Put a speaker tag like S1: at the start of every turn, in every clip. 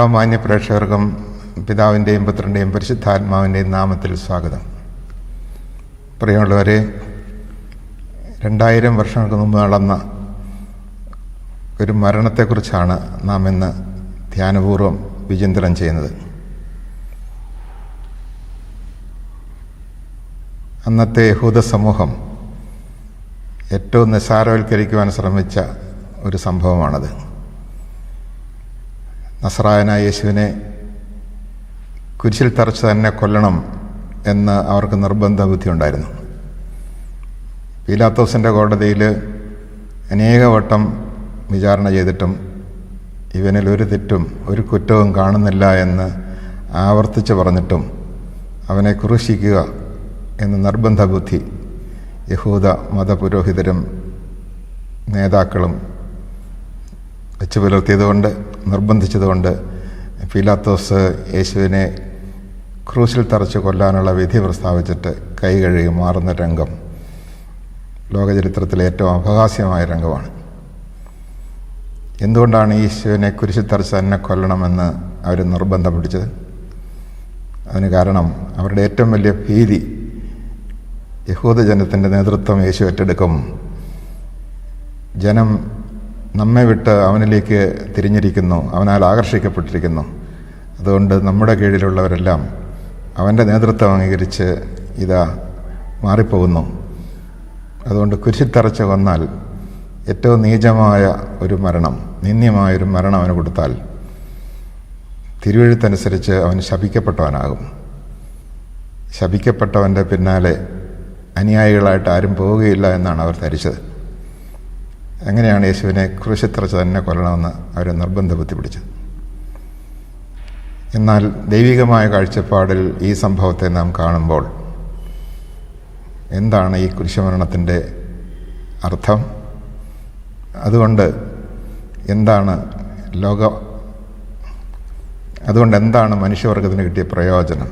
S1: എല്ലാ മാന്യ പ്രേക്ഷകർക്കും പിതാവിന്റെയും പുത്രന്റെയും പരിശുദ്ധാത്മാവിന്റെയും നാമത്തിൽ സ്വാഗതം. പ്രിയമുള്ളവരെ രണ്ടായിരം വർഷങ്ങൾക്ക് മുമ്പ് നടന്ന ഒരു മരണത്തെക്കുറിച്ചാണ് നാം ഇന്ന് ധ്യാനപൂർവം വിചിന്തനം ചെയ്യുന്നത്. അന്നത്തെ യഹൂദ സമൂഹം ഏറ്റവും നിസ്സാരവൽക്കരിക്കുവാൻ ശ്രമിച്ച ഒരു സംഭവമാണത്. നസറായനായ യേശുവിനെ കുരിശിൽ തറച്ച് തന്നെ കൊല്ലണം എന്ന് അവർക്ക് നിർബന്ധ ബുദ്ധി ഉണ്ടായിരുന്നു പീലാത്തോസിന്റെ കോടതിയിൽ അനേക വട്ടം വിചാരണ ചെയ്തിട്ടും ഇവനിൽ ഒരു തെറ്റും ഒരു കുറ്റവും കാണുന്നില്ല എന്ന് ആവർത്തിച്ച് പറഞ്ഞിട്ടും അവനെ ക്രൂശിക്കുക എന്ന് നിർബന്ധ ബുദ്ധി യഹൂദ മതപുരോഹിതരും നേതാക്കളും വെച്ച് പുലർത്തിയതുകൊണ്ട് നിർബന്ധിച്ചതുകൊണ്ട് ഫിലാത്തോസ് യേശുവിനെ ക്രൂശിൽ തറച്ച് കൊല്ലാനുള്ള വിധി പ്രസ്താവിച്ചിട്ട് കൈ കഴുകി മാറുന്ന രംഗം ലോകചരിത്രത്തിലെ ഏറ്റവും അപഹാസ്യമായ രംഗമാണ്. എന്തുകൊണ്ടാണ് യേശുവിനെ കുരിശിൽ തറച്ച് തന്നെ കൊല്ലണമെന്ന് അവർ നിർബന്ധം പിടിച്ചത് അതിന് കാരണം അവരുടെ ഏറ്റവും വലിയ ഭീതി യഹൂദജനത്തിന്റെ നേതൃത്വം യേശു ഏറ്റെടുക്കും. ജനം നമ്മെ വിട്ട് അവനിലേക്ക് തിരിഞ്ഞിരിക്കുന്നു അവനാൽ ആകർഷിക്കപ്പെട്ടിരിക്കുന്നു. അതുകൊണ്ട് നമ്മുടെ കീഴിലുള്ളവരെല്ലാം അവന്റെ നേതൃത്വം അംഗീകരിച്ച് ഇതാ മാറിപ്പോകുന്നു. അതുകൊണ്ട് കുരിശിത്തറച്ച് കൊന്നാൽ ഏറ്റവും നീചമായ ഒരു മരണം നിന്ദ്യമായൊരു മരണം അവന് കൊടുത്താൽ തിരുവഴുത്തനുസരിച്ച് അവൻ ശപിക്കപ്പെട്ടവനാകും. ശപിക്കപ്പെട്ടവന്റെ പിന്നാലെ അനുയായികളായിട്ട് ആരും പോവുകയില്ല എന്നാണ് അവർ ധരിച്ചത്. അങ്ങനെയാണ് യേശുവിനെ ക്രൂശിത്തറച്ച് തന്നെ കൊല്ലണമെന്ന് അവർ നിർബന്ധ ബുദ്ധി പിടിച്ചത്? എന്നാൽ ദൈവികമായ കാഴ്ചപ്പാടിൽ ഈ സംഭവത്തെ നാം കാണുമ്പോൾ എന്താണ് ഈ കുരിശുമരണത്തിന്റെ അർത്ഥം? അതുകൊണ്ട് എന്താണ് ലോക അതുകൊണ്ട് എന്താണ് മനുഷ്യവർഗത്തിന് കിട്ടിയ പ്രയോജനം?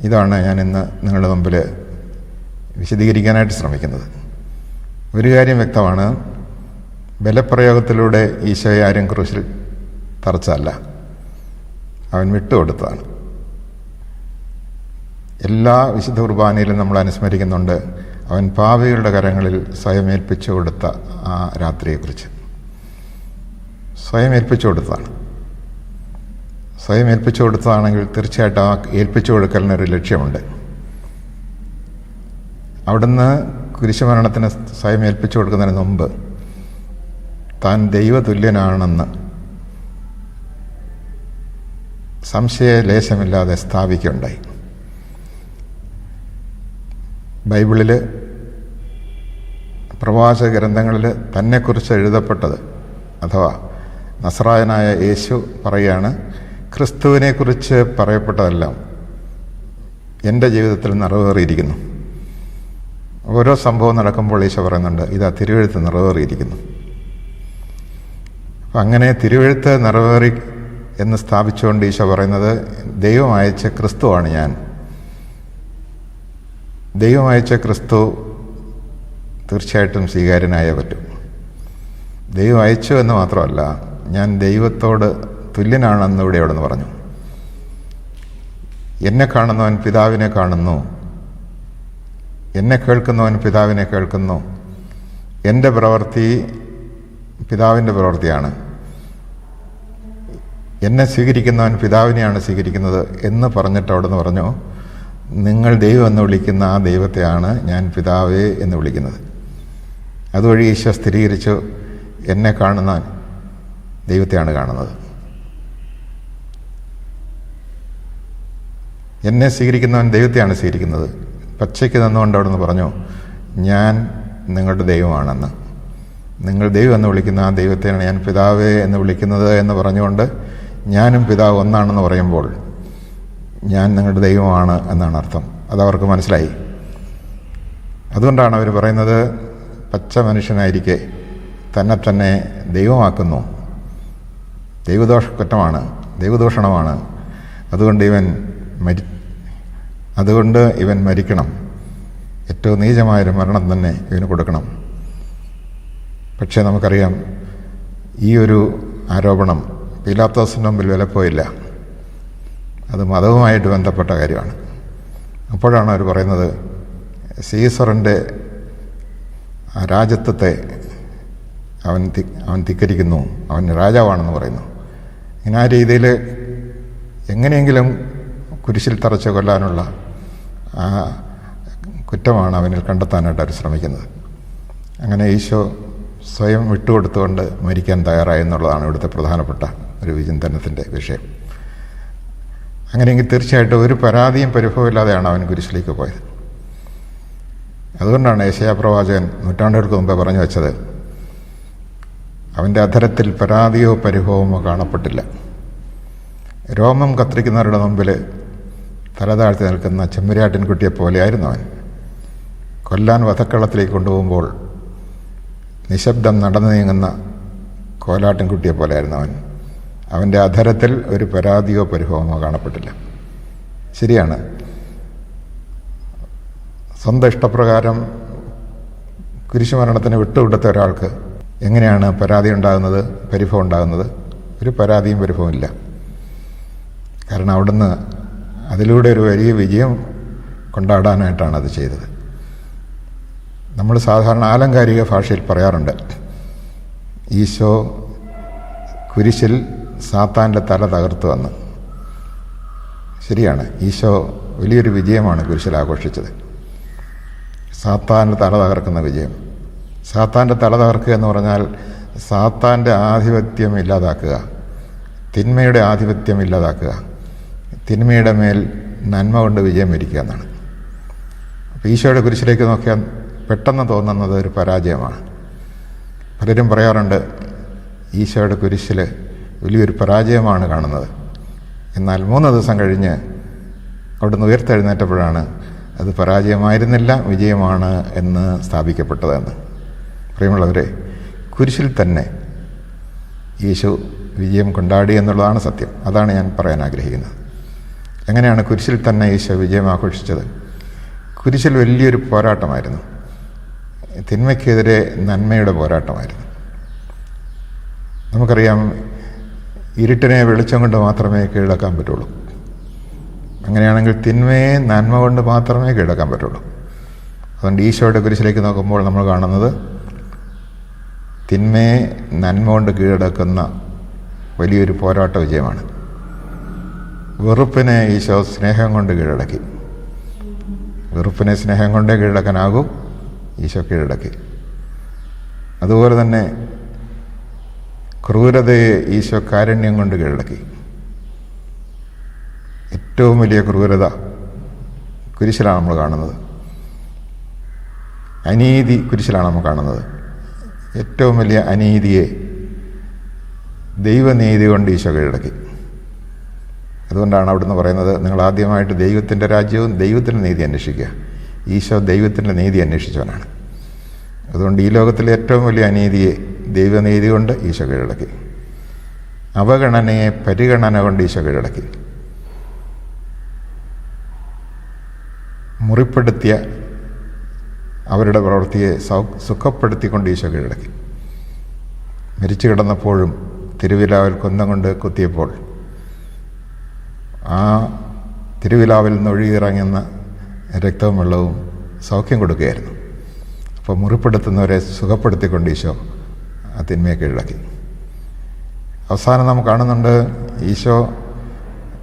S1: ഇതാണ് ഞാൻ ഇന്ന് നിങ്ങളുടെ മുമ്പിൽ വിശദീകരിക്കാനായിട്ട് ശ്രമിക്കുന്നത്. ഒരു കാര്യം വ്യക്തമാണ്. ബലപ്രയോഗത്തിലൂടെ ഈശോയെ ആരും ക്രൂശിൽ തറച്ചല്ല അവൻ വിട്ടുകൊടുത്തതാണ്. എല്ലാ വിശുദ്ധ കുർബാനയിലും നമ്മൾ അനുസ്മരിക്കുന്നുണ്ട് അവൻ പാവികളുടെ കരങ്ങളിൽ സ്വയം ഏൽപ്പിച്ചു കൊടുത്ത ആ രാത്രിയെക്കുറിച്ച്. സ്വയം ഏൽപ്പിച്ചു കൊടുത്തതാണ്. സ്വയം ഏൽപ്പിച്ചു കൊടുത്തതാണെങ്കിൽ തീർച്ചയായിട്ടും ആ ഏൽപ്പിച്ചു കൊടുക്കലിനൊരു ലക്ഷ്യമുണ്ട്. അവിടുന്ന് കുരിശുമരണത്തിന് സ്വയം ഏൽപ്പിച്ചു കൊടുക്കുന്നതിന് മുമ്പ് താൻ ദൈവതുല്യനാണെന്ന് സംശയലേശമില്ലാതെ സ്ഥാപിക്കുകയുണ്ടായി. ബൈബിളിൽ പ്രവാചക ഗ്രന്ഥങ്ങളിൽ തന്നെക്കുറിച്ച് എഴുതപ്പെട്ടത് അഥവാ നസ്രായനായ യേശു പറയുകയാണ് ക്രിസ്തുവിനെക്കുറിച്ച് പറയപ്പെട്ടതെല്ലാം എന്റെ ജീവിതത്തിൽ നിറവേറിയിരിക്കുന്നു. ഓരോ സംഭവം നടക്കുമ്പോൾ ഈശോ പറയുന്നുണ്ട് ഇതാ തിരുവഴുത്ത് നിറവേറിയിരിക്കുന്നു. അപ്പം അങ്ങനെ തിരുവഴുത്ത് നിറവേറി എന്ന് സ്ഥാപിച്ചുകൊണ്ട് ഈശോ പറയുന്നത് ദൈവം അയച്ച ക്രിസ്തുവാണ് ഞാൻ. ദൈവം അയച്ച ക്രിസ്തു തീർച്ചയായിട്ടും സ്വീകാര്യനായേ പറ്റും. ദൈവം അയച്ചു എന്ന് മാത്രമല്ല ഞാൻ ദൈവത്തോട് തുല്യനാണെന്ന് ഇവിടെ അവിടെ നിന്ന് പറഞ്ഞു. എന്നെ കാണുന്നവൻ പിതാവിനെ കാണുന്നു എന്നെ കേൾക്കുന്നവൻ പിതാവിനെ കേൾക്കുന്നു? എന്റെ പ്രവൃത്തി പിതാവിന്റെ പ്രവൃത്തിയാണ്. എന്നെ സ്വീകരിക്കുന്നവൻ പിതാവിനെയാണ് സ്വീകരിക്കുന്നത് എന്ന് പറഞ്ഞിട്ട് അവിടെ നിന്ന് പറഞ്ഞു നിങ്ങൾ ദൈവം എന്ന് വിളിക്കുന്ന ആ ദൈവത്തെയാണ് ഞാൻ പിതാവേ എന്ന് വിളിക്കുന്നത്. അതുവഴി ഈശോ സ്ഥിരീകരിച്ചു എന്നെ കാണുന്ന ദൈവത്തെയാണ് കാണുന്നത്. എന്നെ സ്വീകരിക്കുന്നവൻ ദൈവത്തെയാണ് സ്വീകരിക്കുന്നത്. പച്ചയ്ക്ക് നിന്നുകൊണ്ട് അവിടെ നിന്ന് പറഞ്ഞു ഞാൻ നിങ്ങളുടെ ദൈവമാണെന്ന്. നിങ്ങൾ ദൈവം എന്ന് വിളിക്കുന്ന ആ ദൈവത്തെയാണ് ഞാൻ പിതാവേ എന്ന് വിളിക്കുന്നത് എന്ന് പറഞ്ഞുകൊണ്ട് ഞാനും പിതാവ് ഒന്നാണെന്ന് പറയുമ്പോൾ ഞാൻ നിങ്ങളുടെ ദൈവമാണ് എന്നാണ് അർത്ഥം. അതവർക്ക് മനസ്സിലായി. അതുകൊണ്ടാണ് അവർ പറയുന്നത് പച്ച മനുഷ്യനായിരിക്കെ തന്നെ തന്നെ ദൈവമാക്കുന്നു. ദൈവദോഷ കുറ്റമാണ് ദൈവദൂഷണമാണ്. അതുകൊണ്ട് ഇവൻ മരി അതുകൊണ്ട് ഇവൻ മരിക്കണം. ഏറ്റവും നീചമായൊരു മരണം തന്നെ ഇവന് കൊടുക്കണം. പക്ഷേ നമുക്കറിയാം ഈ ഒരു ആരോപണം പീലാത്തോസിന്റെ മുമ്പിൽ വിലപ്പോയില്ല അത് മതവുമായിട്ട് ബന്ധപ്പെട്ട കാര്യമാണ്. അപ്പോഴാണ് അവർ പറയുന്നത് സീസറിന്റെ രാജ്യത്വത്തെ അവൻ അവൻ ധിക്കരിക്കുന്നു. അവൻ രാജാവാണെന്ന് പറയുന്നു. ഇങ്ങനെ ആ രീതിയിൽ എങ്ങനെയെങ്കിലും കുരിശിൽ തറച്ച് കൊല്ലാനുള്ള ആ കുറ്റമാണ് അവനിൽ കണ്ടെത്താനായിട്ട് അവർ ശ്രമിക്കുന്നത്. അങ്ങനെ ഈശോ സ്വയം വിട്ടുകൊടുത്തുകൊണ്ട് മരിക്കാൻ തയ്യാറായി എന്നുള്ളതാണ് ഇവിടുത്തെ പ്രധാനപ്പെട്ട ഒരു വിചിന്തനത്തിന്റെ വിഷയം. അങ്ങനെയെങ്കിൽ തീർച്ചയായിട്ടും ഒരു പരാതിയും പരിഭവമില്ലാതെയാണ് അവൻ കുരിശിലേക്ക് പോയത്. അതുകൊണ്ടാണ് ഏഷ്യാപ്രവാചകൻ നൂറ്റാണ്ടുകൾക്ക് മുമ്പേ പറഞ്ഞു വെച്ചത് അവന്റെ അധരത്തിൽ പരാതിയോ പരിഭവമോ കാണപ്പെട്ടില്ല. രോമം കത്തിരിക്കുന്നവരുടെ മുമ്പിൽ തലതാഴ്ത്തി നിൽക്കുന്ന ചെമ്മരിയാട്ടിൻകുട്ടിയെ പോലെയായിരുന്നു അവൻ. കൊല്ലാൻ വധക്കളത്തിലേക്ക് കൊണ്ടുപോകുമ്പോൾ നിശബ്ദം നടന്നു നീങ്ങുന്ന കോലാട്ടിൻകുട്ടിയെ പോലെയായിരുന്നു അവൻ. അവന്റെ അധരത്തിൽ ഒരു പരാതിയോ പരിഭവമോ കാണപ്പെട്ടില്ല. ശരിയാണ്. സ്വന്തം ഇഷ്ടപ്രകാരം കുരിശുമരണത്തിന് വിട്ടുവിടുത്ത ഒരാൾക്ക് എങ്ങനെയാണ് പരാതി ഉണ്ടാകുന്നത് പരിഭവം ഉണ്ടാകുന്നത്? ഒരു പരാതിയും പരിഭവമില്ല. കാരണം അവിടുന്ന് അതിലൂടെ ഒരു വലിയ വിജയം കൊണ്ടാടാനായിട്ടാണ് അത് ചെയ്തത്. നമ്മൾ സാധാരണ ആലങ്കാരിക ഭാഷയിൽ പറയാറുണ്ട് ഈശോ കുരിശിൽ സാത്താന്റെ തല തകർത്ത് വന്ന്. ശരിയാണ് ഈശോ വലിയൊരു വിജയമാണ് കുരിശിൽ ആഘോഷിച്ചത്. സാത്താന്റെ തല തകർക്കുന്ന വിജയം. സാത്താന്റെ തല തകർക്കുക എന്ന് പറഞ്ഞാൽ സാത്താന്റെ ആധിപത്യം ഇല്ലാതാക്കുക തിന്മയുടെ ആധിപത്യം ഇല്ലാതാക്കുക. തിന്മയുടെ മേൽ നന്മ കൊണ്ട് വിജയം വരിക്കുക എന്നാണ്. അപ്പോൾ ഈശോയുടെ കുരിശിലേക്ക് നോക്കിയാൽ പെട്ടെന്ന് തോന്നുന്നത് ഒരു പരാജയമാണ്. പലരും പറയാറുണ്ട് ഈശോയുടെ കുരിശിൽ വലിയൊരു പരാജയമാണ് കാണുന്നത്. എന്നാൽ മൂന്ന് ദിവസം കഴിഞ്ഞ് അവിടുന്ന് ഉയർത്തെഴുന്നേറ്റപ്പോഴാണ് അത് പരാജയമായിരുന്നില്ല വിജയമാണ് എന്ന് സ്ഥാപിക്കപ്പെട്ടതെന്ന്. പ്രിയമുള്ളവരെ കുരിശിൽ തന്നെ യേശു വിജയം കൊണ്ടാടി എന്നുള്ളതാണ് സത്യം. അതാണ് ഞാൻ പറയാൻ ആഗ്രഹിക്കുന്നത്. എങ്ങനെയാണ് കുരിശിൽ തന്നെ ഈശോ വിജയം ആഘോഷിച്ചത്? കുരിശിൽ വലിയൊരു പോരാട്ടമായിരുന്നു. തിന്മയ്ക്കെതിരെ നന്മയുടെ പോരാട്ടമായിരുന്നു. നമുക്കറിയാം ഇരുട്ടിനെ വെളിച്ചം കൊണ്ട് മാത്രമേ കീഴടക്കാൻ പറ്റുള്ളൂ. അങ്ങനെയാണെങ്കിൽ തിന്മയെ നന്മ കൊണ്ട് മാത്രമേ കീഴടക്കാൻ പറ്റുള്ളൂ. അതുകൊണ്ട് ഈശോയുടെ കുരിശിലേക്ക് നോക്കുമ്പോൾ നമ്മൾ കാണുന്നത് തിന്മയെ നന്മ കൊണ്ട് കീഴടക്കുന്ന വലിയൊരു പോരാട്ട വിജയമാണ്. വെറുപ്പിനെ ഈശോ സ്നേഹം കൊണ്ട് കീഴടക്കി. വെറുപ്പിനെ സ്നേഹം കൊണ്ടേ കീഴടക്കാനാകും ഈശോ കീഴടക്കി. അതുപോലെ തന്നെ ക്രൂരതയെ ഈശോ കാരുണ്യം കൊണ്ട് കീഴടക്കി. ഏറ്റവും വലിയ ക്രൂരത കുരിശിലാണ് നമ്മൾ കാണുന്നത്. അനീതി കുരിശിലാണ് നമ്മൾ കാണുന്നത്. ഏറ്റവും വലിയ അനീതിയെ ദൈവനീതി കൊണ്ട് ഈശോ കീഴടക്കി. അതുകൊണ്ടാണ് അവിടുന്ന് പറയുന്നത് നിങ്ങൾ ആദ്യമായിട്ട് ദൈവത്തിന്റെ രാജ്യവും ദൈവത്തിന്റെ നീതി അന്വേഷിക്കുക. ഈശോ ദൈവത്തിന്റെ നീതി അന്വേഷിച്ചവനാണ്. അതുകൊണ്ട് ഈ ലോകത്തിലെ ഏറ്റവും വലിയ അനീതിയെ ദൈവനീതി കൊണ്ട് ഈശോ കീഴടക്കി. അവഗണനയെ പരിഗണന കൊണ്ട് ഈശോ കീഴടക്കി. മുറിപ്പെടുത്തിയ അവരുടെ പ്രവൃത്തിയെ സൗ സുഖപ്പെടുത്തിക്കൊണ്ട് ഈശോ കീഴടക്കി. മരിച്ചു കിടന്നപ്പോഴും തിരുവിലാവൽ കൊന്നം കൊണ്ട് കുത്തിയപ്പോൾ ആ തിരുവിലാവിൽ നിന്ന് ഒഴുകിയിറങ്ങുന്ന രക്തവും വെള്ളവും സൗഖ്യം കൊടുക്കുകയായിരുന്നു. അപ്പോൾ മുറിപ്പെടുത്തുന്നവരെ സുഖപ്പെടുത്തിക്കൊണ്ട് ഈശോ ആ തിന്മയെ കീഴടക്കി. അവസാനം നാം കാണുന്നുണ്ട് ഈശോ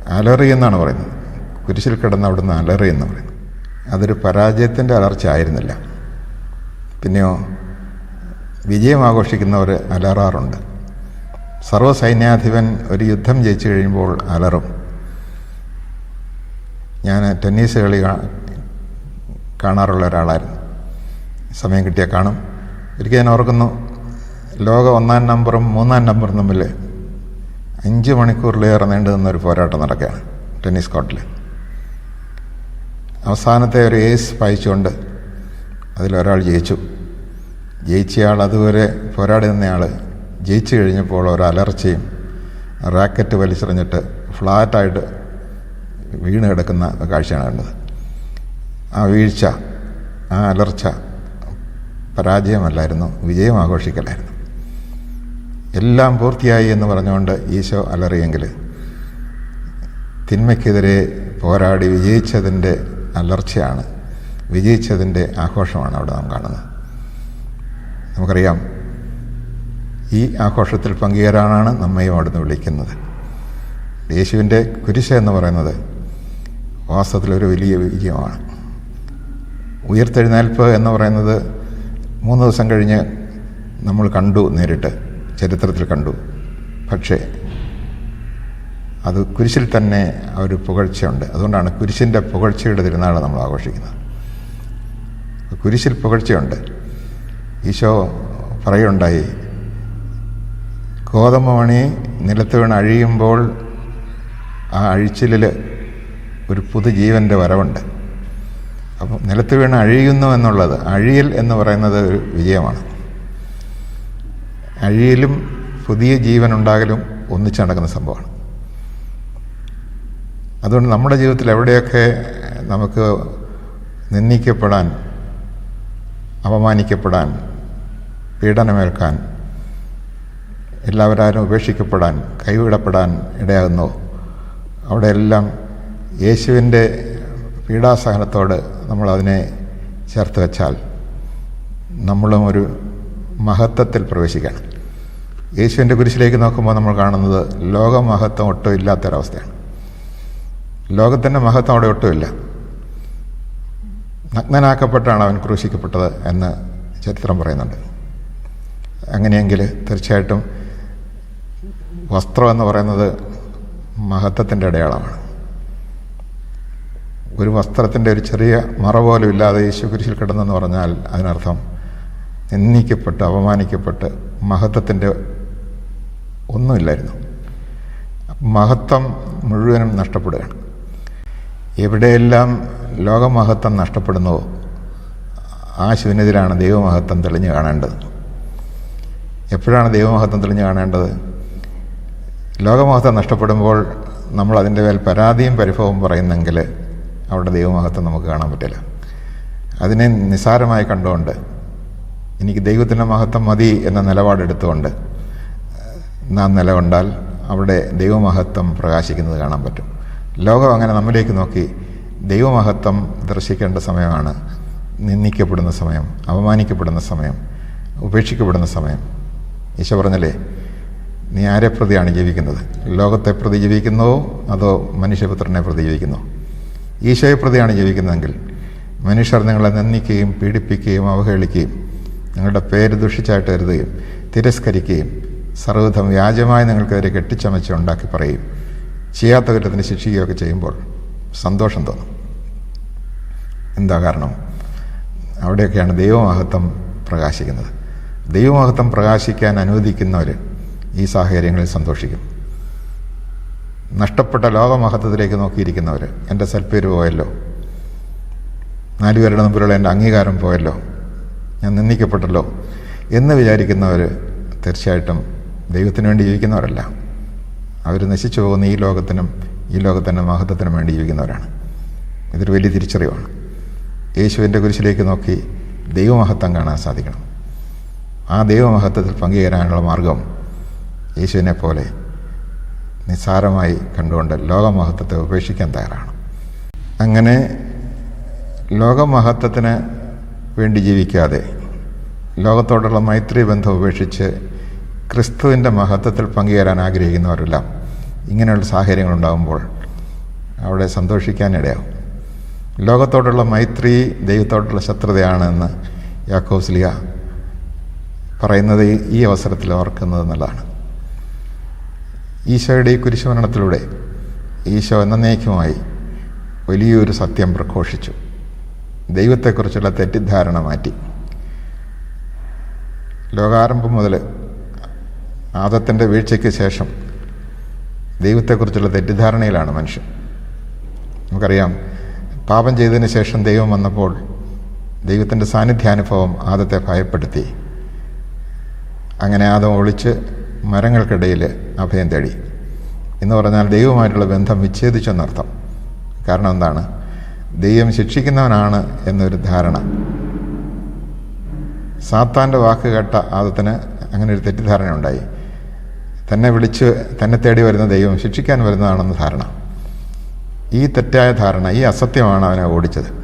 S1: അലറി എന്നാണ് പറയുന്നത്. കുരിശിൽ കിടന്ന് അവിടുന്ന് അലറി എന്ന് അതൊരു പരാജയത്തിന്റെ അലർച്ച ആയിരുന്നില്ല. പിന്നെയോ വിജയം ആഘോഷിക്കുന്നവർ അലറാറുണ്ട്. സർവസൈന്യാധിപൻ ഒരു യുദ്ധം ജയിച്ചു കഴിയുമ്പോൾ അലറും. ഞാൻ ടെന്നീസ് കളി കാണാറുള്ള ഒരാളായിരുന്നു. സമയം കിട്ടിയാൽ കാണും. ഒരിക്കൽ ഞാൻ ഓർക്കുന്നു ലോക ഒന്നാം നമ്പറും മൂന്നാം നമ്പറും തമ്മിൽ അഞ്ച് മണിക്കൂറിലേറെ നീണ്ടു നിന്നൊരു പോരാട്ടം നടക്കുകയാണ് ടെന്നീസ് കോർട്ടിൽ അവസാനത്തെ ഒരു ഏസ് പായിച്ചുകൊണ്ട് അതിലൊരാൾ ജയിച്ചു. ജയിച്ചയാൾ അതുവരെ പോരാടി നിന്നയാൾ ജയിച്ചു കഴിഞ്ഞപ്പോൾ ഒരു അലർച്ചയും റാക്കറ്റ് വലിച്ചെറിഞ്ഞിട്ട് ഫ്ലാറ്റായിട്ട് വീണ് കിടക്കുന്ന കാഴ്ചയാണ് കണ്ടത്. ആ വീഴ്ച ആ അലർച്ച പരാജയമല്ലായിരുന്നു വിജയം ആഘോഷിക്കലായിരുന്നു എല്ലാം പൂർത്തിയായി എന്ന് പറഞ്ഞുകൊണ്ട് ഈശോ അലറിയെങ്കിൽ തിന്മയ്ക്കെതിരെ പോരാടി വിജയിച്ചതിന്റെ അലർച്ചയാണ് വിജയിച്ചതിന്റെ ആഘോഷമാണ് അവിടെ നാം കാണുന്നത്. നമുക്കറിയാം ഈ ആഘോഷത്തിൽ പങ്കുചേരാനാണ് നമ്മയും അവിടുന്ന് വിളിക്കുന്നത്. യേശുവിന്റെ കുരിശ എന്ന് പറയുന്നത് വാസ്തവത്തിലൊരു വലിയ വിജയമാണ്. ഉയർത്തെഴുന്നേൽപ്പ് എന്ന് പറയുന്നത് മൂന്ന് ദിവസം കഴിഞ്ഞ് നമ്മൾ കണ്ടു നേരിട്ട് ചരിത്രത്തിൽ കണ്ടു. പക്ഷേ അത് കുരിശിൽ തന്നെ ഒരു പുകഴ്ചയുണ്ട്. അതുകൊണ്ടാണ് കുരിശിന്റെ പുകഴ്ചയുടെ തിരുനാൾ നമ്മൾ ആഘോഷിക്കുന്നത്. കുരിശിൽ പുകഴ്ചയുണ്ട്. ഈശോ പറയുണ്ടായി ഗോതമ്പ് മണി നിലത്ത് വീണ് അഴിയുമ്പോൾ ആ അഴിച്ചിലിൽ ഒരു പുതുജീവന്റെ വരവുണ്ട്. അപ്പം നിലത്ത് വീണ് അഴിയുന്നു എന്നുള്ളത് അഴിയൽ എന്ന് പറയുന്നത് ഒരു വിജയമാണ്. അഴിയലും പുതിയ ജീവൻ ഉണ്ടാകലും ഒന്നിച്ച് നടക്കുന്ന സംഭവമാണ്. അതുകൊണ്ട് നമ്മുടെ ജീവിതത്തിൽ എവിടെയൊക്കെ നമുക്ക് നിന്ദിക്കപ്പെടാൻ അപമാനിക്കപ്പെടാൻ പീഡനമേൽക്കാൻ എല്ലാവരും ഉപേക്ഷിക്കപ്പെടാൻ കൈവിടപ്പെടാൻ ഇടയാകുന്നു അവിടെയെല്ലാം യേശുവിന്റെ പീഡാസഹനത്തോട് നമ്മളതിനെ ചേർത്ത് വെച്ചാൽ നമ്മളും ഒരു മഹത്വത്തിൽ പ്രവേശിക്കണം. യേശുവിന്റെ കുരിശിലേക്ക് നോക്കുമ്പോൾ നമ്മൾ കാണുന്നത് ലോകമഹത്വം ഒട്ടും ഇല്ലാത്തൊരവസ്ഥയാണ്. ലോകത്തിന്റെ മഹത്വം അവിടെ ഒട്ടുമില്ല. നഗ്നനാക്കപ്പെട്ടാണ് അവൻ ക്രൂശിക്കപ്പെട്ടത് എന്ന് ചരിത്രം പറയുന്നുണ്ട്. അങ്ങനെയെങ്കിൽ തീർച്ചയായിട്ടും വസ്ത്രം എന്ന് പറയുന്നത് മഹത്വത്തിന്റെ അടയാളമാണ്. ഒരു വസ്ത്രത്തിന്റെ ഒരു ചെറിയ മറ പോലും ഇല്ലാതെ യേശു കുരിശിൽ കിടന്നെന്ന് പറഞ്ഞാൽ അതിനർത്ഥം നിന്ദിക്കപ്പെട്ട് അപമാനിക്കപ്പെട്ട് മഹത്വത്തിന്റെ ഒന്നുമില്ലായിരുന്നു. മഹത്വം മുഴുവനും നഷ്ടപ്പെടുകയാണ്. എവിടെയെല്ലാം ലോകമഹത്വം നഷ്ടപ്പെടുന്നുവോ ആ ശൂന്യതയിലാണ് ദൈവമഹത്വം തെളിഞ്ഞു കാണേണ്ടത്. എപ്പോഴാണ് ദൈവമഹത്വം തെളിഞ്ഞു കാണേണ്ടത്? ലോകമഹത്വം നഷ്ടപ്പെടുമ്പോൾ നമ്മൾ അതിന്റെ മേൽ പരാതിയും പരിഭവവും പറയുന്നെങ്കിൽ അവിടെ ദൈവമഹത്വം നമുക്ക് കാണാൻ പറ്റില്ല. അതിനെ നിസാരമായി കണ്ടുകൊണ്ട് എനിക്ക് ദൈവത്തിന്റെ മഹത്വം മതി എന്ന നിലപാടെടുത്തുകൊണ്ട് നാം നിലകൊണ്ടാൽ അവിടെ ദൈവമഹത്വം പ്രകാശിക്കുന്നത് കാണാൻ പറ്റും. ലോകം അങ്ങനെ നമ്മിലേക്ക് നോക്കി ദൈവമഹത്വം ദർശിക്കേണ്ട സമയമാണ് നിന്ദിക്കപ്പെടുന്ന സമയം അപമാനിക്കപ്പെടുന്ന സമയം ഉപേക്ഷിക്കപ്പെടുന്ന സമയം. ഈശോ പറഞ്ഞല്ലേ നീ ആരെ പ്രതിയാണ് ജീവിക്കുന്നത്? ലോകത്തെ പ്രതി ജീവിക്കുന്നോ അതോ മനുഷ്യപുത്രനെ പ്രതി ജീവിക്കുന്നുവോ ഈശോയെ പ്രതിയാണ് ജീവിക്കുന്നതെങ്കിൽ മനുഷ്യർ നിങ്ങളെ നിന്ദിക്കുകയും പീഡിപ്പിക്കുകയും അവഹേളിക്കുകയും നിങ്ങളുടെ പേര് ദുഷിച്ചായിട്ട് കരുതുകയും തിരസ്കരിക്കുകയും സർവധം വ്യാജമായി നിങ്ങൾക്കെതിരെ കെട്ടിച്ചമച്ച് ഉണ്ടാക്കി പറയും ചെയ്യാത്ത കുറ്റത്തിന് ശിക്ഷിക്കുകയൊക്കെ ചെയ്യുമ്പോൾ സന്തോഷം തോന്നും. എന്താ കാരണം? അവിടെയൊക്കെയാണ് ദൈവമഹത്വം പ്രകാശിക്കുന്നത്. ദൈവമഹത്വം പ്രകാശിക്കാൻ അനുവദിക്കുന്നവർ ഈ സാഹചര്യങ്ങളിൽ സന്തോഷിക്കും. നഷ്ടപ്പെട്ട ലോകമഹത്വത്തിലേക്ക് നോക്കിയിരിക്കുന്നവർ എന്റെ സൽപ്പേര് പോയല്ലോ. നാലുപേരുടെ മുമ്പിലുള്ള എന്റെ അംഗീകാരം പോയല്ലോ. ഞാൻ നിന്ദിക്കപ്പെട്ടല്ലോ. എന്ന് വിചാരിക്കുന്നവർ തീർച്ചയായിട്ടും ദൈവത്തിന് വേണ്ടി ജീവിക്കുന്നവരല്ല. അവർ നശിച്ചു പോകുന്ന ഈ ലോകത്തിനും ഈ ലോകത്തിന്റെ മഹത്വത്തിനും വേണ്ടി ജീവിക്കുന്നവരാണ്. ഇതൊരു വലിയ തിരിച്ചറിവാണ്. യേശുവിന്റെ കുരിശിലേക്ക് നോക്കി ദൈവമഹത്വം കാണാൻ സാധിക്കണം. ആ ദൈവമഹത്വത്തിൽ പങ്കുചേരാനുള്ള മാർഗം യേശുവിനെ പോലെ നിസ്സാരമായി കണ്ടുകൊണ്ട് ലോകമഹത്വത്തെ ഉപേക്ഷിക്കാൻ തയ്യാറാണ്. അങ്ങനെ ലോകമഹത്വത്തിന് വേണ്ടി ജീവിക്കാതെ ലോകത്തോടുള്ള മൈത്രി ബന്ധം ഉപേക്ഷിച്ച് ക്രിസ്തുവിന്റെ മഹത്വത്തിൽ പങ്കുചേരാൻ ആഗ്രഹിക്കുന്നവരെല്ലാം ഇങ്ങനെയുള്ള സാഹചര്യങ്ങളുണ്ടാകുമ്പോൾ അവിടെ സന്തോഷിക്കാനിടയാവും ലോകത്തോടുള്ള മൈത്രി ദൈവത്തോടുള്ള ശത്രുതയാണെന്ന് യാക്കോസ്ലിയ പറയുന്നത് ഈ അവസരത്തിൽ ഓർക്കുന്നത് നല്ലതാണ്. ഈശോയുടെ ഈ കുരിശുമരണത്തിലൂടെ ഈശോ എന്നേക്കുമായി വലിയൊരു സത്യം പ്രഘോഷിച്ചു. ദൈവത്തെക്കുറിച്ചുള്ള തെറ്റിദ്ധാരണ മാറ്റി. ലോകാരംഭം മുതൽ ആദത്തിന്റെ വീഴ്ചയ്ക്ക് ശേഷം ദൈവത്തെക്കുറിച്ചുള്ള തെറ്റിദ്ധാരണയിലാണ് മനുഷ്യൻ. നമുക്കറിയാം പാപം ചെയ്തതിന് ശേഷം ദൈവം വന്നപ്പോൾ ദൈവത്തിന്റെ സാന്നിധ്യാനുഭവം ആദത്തെ ഭയപ്പെടുത്തി. അങ്ങനെ ആദം ഒളിച്ച് മരങ്ങൾക്കിടയിൽ അഭയം തേടി. എന്ന് പറഞ്ഞാൽ ദൈവമായിട്ടുള്ള ബന്ധം വിച്ഛേദിച്ചെന്നർത്ഥം. കാരണം എന്താണ്? ദൈവം ശിക്ഷിക്കുന്നവനാണ് എന്നൊരു ധാരണ. സാത്താന്റെ വാക്ക് കേട്ട ആദത്തിന് അങ്ങനെ ഒരു തെറ്റിദ്ധാരണ ഉണ്ടായി. തന്നെ വിളിച്ച് തന്നെ തേടി വരുന്ന ദൈവം ശിക്ഷിക്കാൻ വരുന്നതാണെന്ന് ധാരണ. ഈ തെറ്റായ ധാരണ ഈ അസത്യമാണ് അവനെ ഓടിച്ചത്.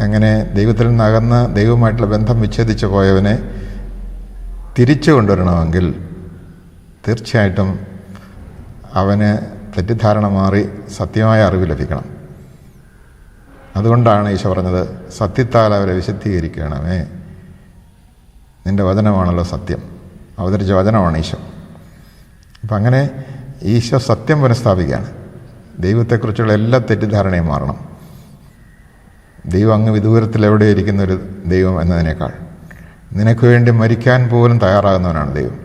S1: അങ്ങനെ ദൈവത്തിൽ നിന്നകന്ന് ദൈവവുമായിട്ടുള്ള ബന്ധം വിച്ഛേദിച്ചു പോയവനെ തിരിച്ചു കൊണ്ടുവരണമെങ്കിൽ തീർച്ചയായിട്ടും അവന് തെറ്റിദ്ധാരണ മാറി സത്യമായ അറിവ് ലഭിക്കണം. അതുകൊണ്ടാണ് ഈശോ പറഞ്ഞത് സത്യത്താൽ അവരെ വിശദീകരിക്കണമേ നിന്റെ വചനമാണല്ലോ സത്യം. അവതരിച്ച വചനമാണ് ഈശോ. അപ്പം അങ്ങനെ ഈശോ സത്യം പുനഃസ്ഥാപിക്കുകയാണ്. ദൈവത്തെക്കുറിച്ചുള്ള എല്ലാ തെറ്റിദ്ധാരണയും മാറണം. ദൈവം അങ്ങ് വിദൂരത്തിൽ എവിടെ ഇരിക്കുന്ന ഒരു ദൈവം എന്നതിനേക്കാൾ. നിനക്ക് വേണ്ടി മരിക്കാൻ പോലും തയ്യാറാകുന്നവനാണ് ദൈവം.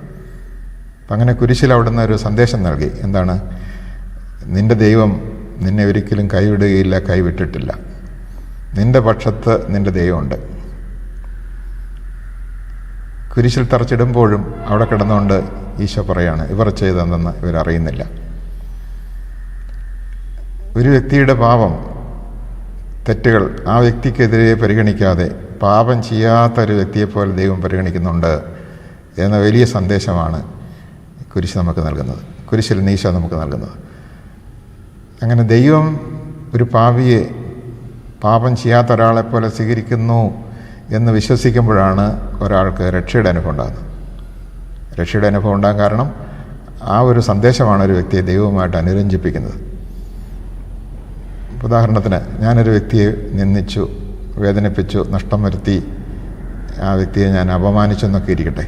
S1: അപ്പം അങ്ങനെ കുരിശിൽ അവിടുന്ന് ഒരു സന്ദേശം നൽകി. എന്താണ്? നിന്റെ ദൈവം നിന്നെ ഒരിക്കലും കൈവിടുകയില്ല കൈവിട്ടിട്ടില്ല. നിന്റെ പക്ഷത്ത് നിന്റെ ദൈവമുണ്ട്. കുരിശിൽ തറച്ചിടുമ്പോഴും അവിടെ കിടന്നുകൊണ്ട് ഈശോ പറയാണ് ഇവർ ചെയ്തതെന്ന് ഇവരറിയുന്നില്ല ഒരു വ്യക്തിയുടെ പാപം തെറ്റുകൾ ആ വ്യക്തിക്കെതിരെ പരിഗണിക്കാതെ പാപം ചെയ്യാത്ത ഒരു വ്യക്തിയെപ്പോലെ ദൈവം പരിഗണിക്കുന്നുണ്ട് എന്ന വലിയ സന്ദേശമാണ് കുരിശ് നമുക്ക് നൽകുന്നത്. കുരിശിൽ നീശ നമുക്ക് നൽകുന്നത്. അങ്ങനെ ദൈവം ഒരു പാവിയെ പാപം ചെയ്യാത്ത ഒരാളെപ്പോലെ സ്വീകരിക്കുന്നു എന്ന് വിശ്വസിക്കുമ്പോഴാണ് ഒരാൾക്ക് രക്ഷയുടെ അനുഭവം ഉണ്ടാകുന്നത്. രക്ഷയുടെ അനുഭവം ഉണ്ടാകാൻ കാരണം ആ ഒരു സന്ദേശമാണ് ഒരു വ്യക്തിയെ ദൈവവുമായിട്ട് അനുരഞ്ജിപ്പിക്കുന്നത്. ഉദാഹരണത്തിന് ഞാനൊരു വ്യക്തിയെ നിന്ദിച്ചു. വേദനിപ്പിച്ചു നഷ്ടം വരുത്തി ആ വ്യക്തിയെ ഞാൻ അപമാനിച്ചു എന്നൊക്കെ ഇരിക്കട്ടെ.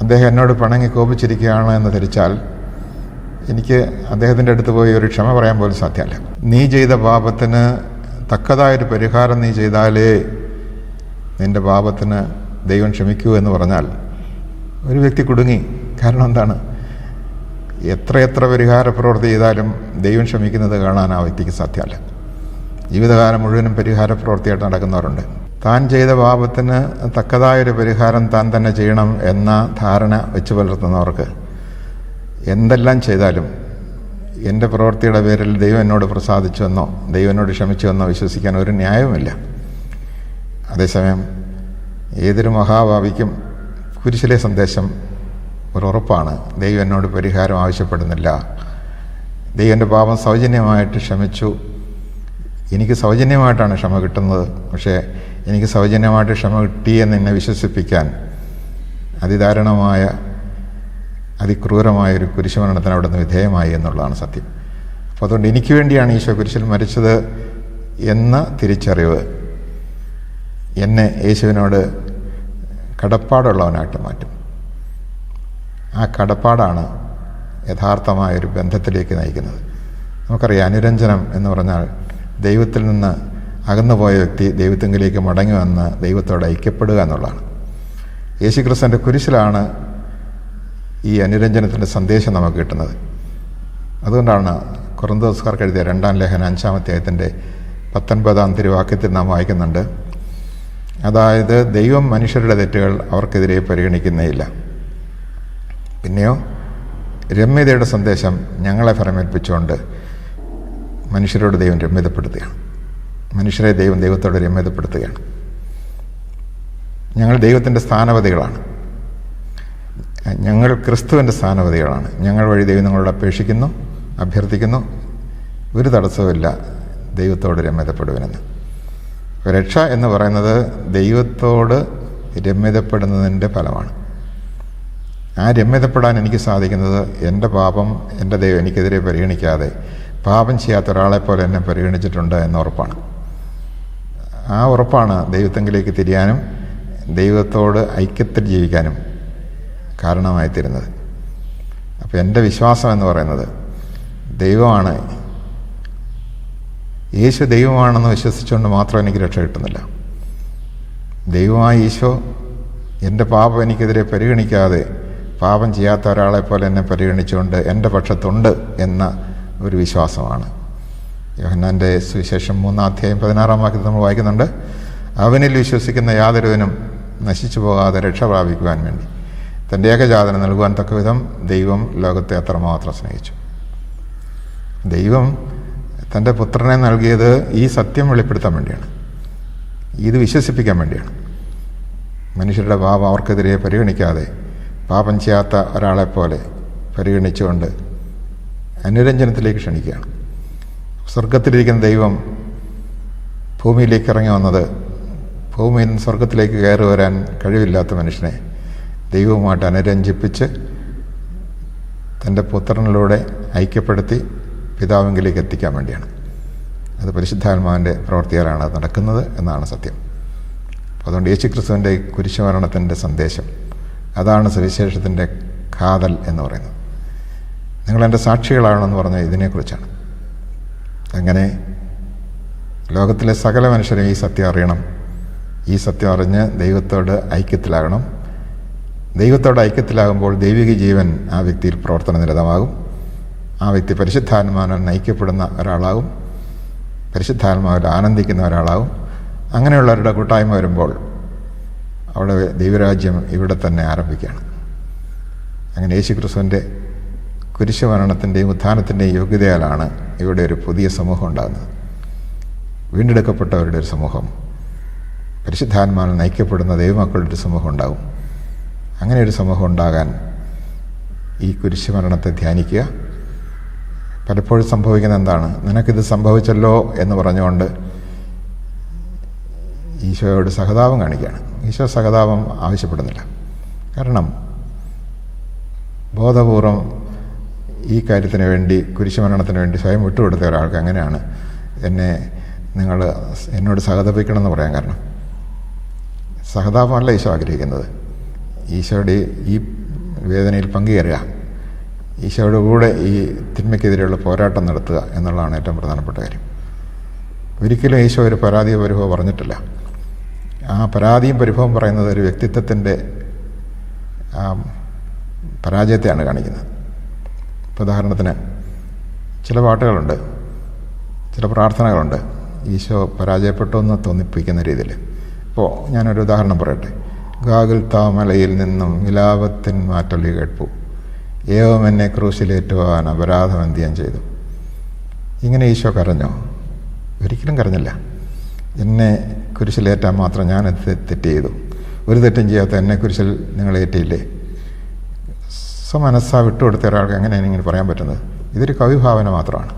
S1: അദ്ദേഹം എന്നോട് പണങ്ങി കോപിച്ചിരിക്കുകയാണ് എന്ന് ധരിച്ചാൽ എനിക്ക് അദ്ദേഹത്തിന്റെ അടുത്ത് പോയി ഒരു ക്ഷമ പറയാൻ പോലും സാധ്യമല്ല. നീ ചെയ്ത പാപത്തിന് തക്കതായൊരു പരിഹാരം നീ ചെയ്താലേ നിന്റെ പാപത്തിന് ദൈവം ക്ഷമിക്കൂ എന്ന് പറഞ്ഞാൽ ഒരു വ്യക്തി കുടുങ്ങി. കാരണം എന്താണ്? എത്രയെത്ര പരിഹാര പ്രവൃത്തി ചെയ്താലും ദൈവം ക്ഷമിക്കുന്നത് കാണാൻ ആ വ്യക്തിക്ക് സാധ്യമല്ല. ജീവിതകാലം മുഴുവനും പരിഹാര പ്രവൃത്തിയായിട്ട് നടക്കുന്നവരുണ്ട്. താൻ ചെയ്ത പാപത്തിന് തക്കതായൊരു പരിഹാരം താൻ തന്നെ ചെയ്യണം എന്ന ധാരണ വെച്ച് പുലർത്തുന്നവർക്ക് എന്തെല്ലാം ചെയ്താലും എന്റെ പ്രവൃത്തിയുടെ പേരിൽ ദൈവം എന്നോട് പ്രസാദിച്ചുവെന്നോ ദൈവം എന്നോട് ക്ഷമിച്ചുവെന്നോ വിശ്വസിക്കാൻ ഒരു ന്യായവുമില്ല. അതേസമയം ഏതൊരു മഹാഭാവിക്കും കുരിശിലെ സന്ദേശം ഒരു ഉറപ്പാണ്. ദൈവം എന്നോട് പരിഹാരം ആവശ്യപ്പെടുന്നില്ല. ദൈവന്റെ പാപം സൗജന്യമായിട്ട് ക്ഷമിച്ചു. എനിക്ക് സൗജന്യമായിട്ടാണ് ക്ഷമ കിട്ടുന്നത്. പക്ഷേ എനിക്ക് സൗജന്യമായിട്ട് ക്ഷമ കിട്ടി എന്ന് എന്നെ വിശ്വസിപ്പിക്കാൻ അതിദാരുണമായ അതിക്രൂരമായ ഒരു കുരിശുമരണത്തിന് അവിടുന്ന് വിധേയമായി എന്നുള്ളതാണ് സത്യം. അപ്പോൾ അതുകൊണ്ട് എനിക്ക് വേണ്ടിയാണ് ഈശോ കുരിശിൽ മരിച്ചത് എന്ന തിരിച്ചറിവ് എന്നെ യേശുവിനോട് കടപ്പാടുള്ളവനായിട്ട് മാറ്റും. ആ കടപ്പാടാണ് യഥാർത്ഥമായൊരു ബന്ധത്തിലേക്ക് നയിക്കുന്നത്. നമുക്കറിയാം അനുരഞ്ജനം എന്ന് പറഞ്ഞാൽ ദൈവത്തിൽ നിന്ന് അകന്നുപോയ വ്യക്തി ദൈവത്തെങ്കിലേക്ക് മടങ്ങി വന്ന് ദൈവത്തോട് ഐക്യപ്പെടുക എന്നുള്ളതാണ്. യേശുക്രിസ്തുവിന്റെ കുരിശിലാണ് ഈ അനുരഞ്ജനത്തിന്റെ സന്ദേശം നമുക്ക് കിട്ടുന്നത്. അതുകൊണ്ടാണ് കുറന്തോസ്കാർക്ക് എഴുതിയ രണ്ടാം ലേഖന അഞ്ചാമത്തെ അധ്യായത്തിന്റെ പത്തൊൻപതാം തിരുവാക്യത്തിൽ നാം വായിക്കുന്നുണ്ട്. അതായത് ദൈവം മനുഷ്യരുടെ തെറ്റുകൾ അവർക്കെതിരെ പരിഗണിക്കുന്നേയില്ല. പിന്നെയോ രമ്യതയുടെ സന്ദേശം ഞങ്ങളെ ഫലമേൽപ്പിച്ചുകൊണ്ട് മനുഷ്യരോട് ദൈവം രമ്യതപ്പെടുത്തുകയാണ്. മനുഷ്യരെ ദൈവം ദൈവത്തോട് രമ്യതപ്പെടുത്തുകയാണ്. ഞങ്ങൾ ദൈവത്തിന്റെ സ്ഥാനപതികളാണ്. ഞങ്ങൾ ക്രിസ്തുവിന്റെ സ്ഥാനപതികളാണ്. ഞങ്ങൾ വഴി ദൈവം നിങ്ങളോട് അപേക്ഷിക്കുന്നു അഭ്യർത്ഥിക്കുന്നു. ഒരു തടസ്സവുമില്ല ദൈവത്തോട് രമ്യതപ്പെടുവനെന്ന്. രക്ഷ എന്ന് പറയുന്നത് ദൈവത്തോട് രമ്യതപ്പെടുന്നതിന്റെ ഫലമാണ്. ആ രമ്യതപ്പെടാൻ എനിക്ക് സാധിക്കുന്നത് എന്റെ പാപം എന്റെ ദൈവം എനിക്കെതിരെ പരിഗണിക്കാതെ പാപം ചെയ്യാത്ത ഒരാളെപ്പോലെ എന്നെ പരിഗണിച്ചിട്ടുണ്ട് എന്ന ഉറപ്പാണ്. ആ ഉറപ്പാണ് ദൈവത്തെങ്കിലേക്ക് തിരിയാനും ദൈവത്തോട് ഐക്യത്തിൽ ജീവിക്കാനും കാരണമായി തീരുന്നത് അപ്പോൾ എന്റെ വിശ്വാസം എന്ന് പറയുന്നത് ദൈവമാണ്. യേശു ദൈവമാണെന്ന് വിശ്വസിച്ചുകൊണ്ട് മാത്രം എനിക്ക് രക്ഷ കിട്ടുന്നില്ല. ദൈവമായ ഈശോ എന്റെ പാപം എനിക്കെതിരെ പരിഗണിക്കാതെ പാപം ചെയ്യാത്ത ഒരാളെ പോലെ എന്നെ പരിഗണിച്ചുകൊണ്ട് എന്റെ പക്ഷത്തുണ്ട് എന്ന ഒരു വിശ്വാസമാണ്. യോഹന്നാന്റെ സുവിശേഷം മൂന്നാം അധ്യായം പതിനാറാം വാക്യത്തിൽ നമ്മൾ വായിക്കുന്നുണ്ട്. അവനിൽ വിശ്വസിക്കുന്ന യാതൊരുവനും നശിച്ചു പോകാതെ രക്ഷ പ്രാപിക്കുവാൻ വേണ്ടി. തന്റെ ഏകജാതനം നൽകുവാൻ തക്ക വിധം ദൈവം ലോകത്തെ അത്രമാത്രം സ്നേഹിച്ചു. ദൈവം തന്റെ പുത്രനെ നൽകിയത് ഈ സത്യം വെളിപ്പെടുത്താൻ വേണ്ടിയാണ്. ഇത് വിശ്വസിപ്പിക്കാൻ വേണ്ടിയാണ്. മനുഷ്യരുടെ പാപം അവർക്കെതിരെ പരിഗണിക്കാതെ പാപം ചെയ്യാത്ത ഒരാളെപ്പോലെ പരിഗണിച്ചുകൊണ്ട് അനുരഞ്ജനത്തിലേക്ക് ക്ഷണിക്കുകയാണ്. സ്വർഗത്തിലിരിക്കുന്ന ദൈവം ഭൂമിയിലേക്ക് ഇറങ്ങി വന്നത് ഭൂമിയിൽ നിന്ന് സ്വർഗത്തിലേക്ക് കയറി വരാൻ കഴിവില്ലാത്ത മനുഷ്യനെ ദൈവവുമായിട്ട് അനുരഞ്ജിപ്പിച്ച് തന്റെ പുത്രനിലൂടെ ഐക്യപ്പെടുത്തി പിതാവിങ്കിലേക്ക് എത്തിക്കാൻ വേണ്ടിയാണ്. അത് പരിശുദ്ധാത്മാവിന്റെ പ്രവർത്തിയാലാണ് അത് നടക്കുന്നത് എന്നാണ് സത്യം. അപ്പോൾ അതുകൊണ്ട് യേശു ക്രിസ്തുവിന്റെ കുരിശുമരണത്തിന്റെ സന്ദേശം അതാണ് സുവിശേഷത്തിന്റെ കാതൽ എന്ന് പറയുന്നത്. നിങ്ങളെന്റെ സാക്ഷികളാണെന്ന് പറഞ്ഞ ഇതിനെക്കുറിച്ചാണ്. അങ്ങനെ ലോകത്തിലെ സകല മനുഷ്യരും ഈ സത്യം അറിയണം. ഈ സത്യം അറിഞ്ഞ് ദൈവത്തോട് ഐക്യത്തിലാകണം. ദൈവത്തോട് ഐക്യത്തിലാകുമ്പോൾ ദൈവിക ജീവൻ ആ വ്യക്തിയിൽ പ്രവർത്തന നിരതമാകും ആ വ്യക്തി പരിശുദ്ധാത്മാവിനാൽ നയിക്കപ്പെടുന്ന ഒരാളാകും. പരിശുദ്ധാത്മാവിൽ ആനന്ദിക്കുന്ന ഒരാളാകും. അങ്ങനെയുള്ളവരുടെ കൂട്ടായ്മ വരുമ്പോൾ അവിടെ ദൈവരാജ്യം ഇവിടെ തന്നെ ആരംഭിക്കുകയാണ്. അങ്ങനെ യേശു ക്രിസ്തുവിന്റെ കുരിശുമരണത്തിന്റെയും ഉത്ഥാനത്തിന്റെയും യോഗ്യതയാലാണ് ഇവിടെ ഒരു പുതിയ സമൂഹം ഉണ്ടാകുന്നത്. വീണ്ടെടുക്കപ്പെട്ടവരുടെ ഒരു സമൂഹം പരിശുദ്ധാത്മാവിൽ നയിക്കപ്പെടുന്ന ദൈവമക്കളുടെ ഒരു സമൂഹം ഉണ്ടാകും. അങ്ങനെ ഒരു സമൂഹം ഉണ്ടാകാൻ ഈ കുരിശുമരണത്തെ ധ്യാനിക്കുക. പലപ്പോഴും സംഭവിക്കുന്ന എന്താണ്? നിനക്കിത് സംഭവിച്ചല്ലോ എന്ന് പറഞ്ഞുകൊണ്ട് ഈശോയോട് സഹതാപം കാണിക്കുകയാണ്. ഈശോ സഹതാപം ആവശ്യപ്പെടുന്നില്ല. കാരണം ബോധപൂർവം ഈ കാര്യത്തിന് വേണ്ടി കുരിശുമരണത്തിന് വേണ്ടി സ്വയം വിട്ടുകൊടുത്ത ഒരാൾക്ക് അങ്ങനെയാണ് എന്നെ നിങ്ങൾ എന്നോട് സഹതപിക്കണമെന്ന് പറയാൻ കാരണം? സഹതാപമല്ല ഈശോ ആഗ്രഹിക്കുന്നത്. ഈശോയുടെ ഈ വേദനയിൽ പങ്കുചേരുക ഈശോയുടെ കൂടെ ഈ തിന്മയ്ക്കെതിരെയുള്ള പോരാട്ടം നടത്തുക എന്നുള്ളതാണ് ഏറ്റവും പ്രധാനപ്പെട്ട കാര്യം. ഒരിക്കലും ഈശോ ഒരു പരാതിയോ പരിഭവം പറഞ്ഞിട്ടില്ല. ആ പരാതിയും പരിഭവം പറയുന്നത് ഒരു വ്യക്തിത്വത്തിന്റെ പരാജയത്തെയാണ് കാണിക്കുന്നത്. ഇപ്പോൾ ഉദാഹരണത്തിന് ചില പാട്ടുകളുണ്ട് ചില പ്രാർത്ഥനകളുണ്ട്. ഈശോ പരാജയപ്പെട്ടു എന്ന് തോന്നിപ്പിക്കുന്ന രീതിയിൽ. ഇപ്പോൾ ഞാനൊരു ഉദാഹരണം പറയട്ടെ. ഗാഗുൽ താമലയിൽ നിന്നും വിലാപത്തിൻ മാറ്റൊലി കേട്ടു. ഏവം എന്നെ ക്രൂശിലേറ്റുവാൻ അപരാധം എന്ത് ഞാൻ ചെയ്തു? ഇങ്ങനെ ഈശോ കരഞ്ഞോ? ഒരിക്കലും കരഞ്ഞില്ല. എന്നെ കുരിശിലേറ്റാൻ മാത്രം ഞാൻ തെറ്റ് ചെയ്തു? ഒരു തെറ്റും ചെയ്യാത്ത എന്നെ കുരിശിൽ നിങ്ങൾ ഏറ്റിയില്ലേ? സ്വമനസ്സാ വിട്ടുകൊടുത്ത ഒരാൾക്ക് എങ്ങനെയാണ് ഇങ്ങനെ പറയാൻ പറ്റുന്നത്? ഇതൊരു കവിഭാവന മാത്രമാണ്.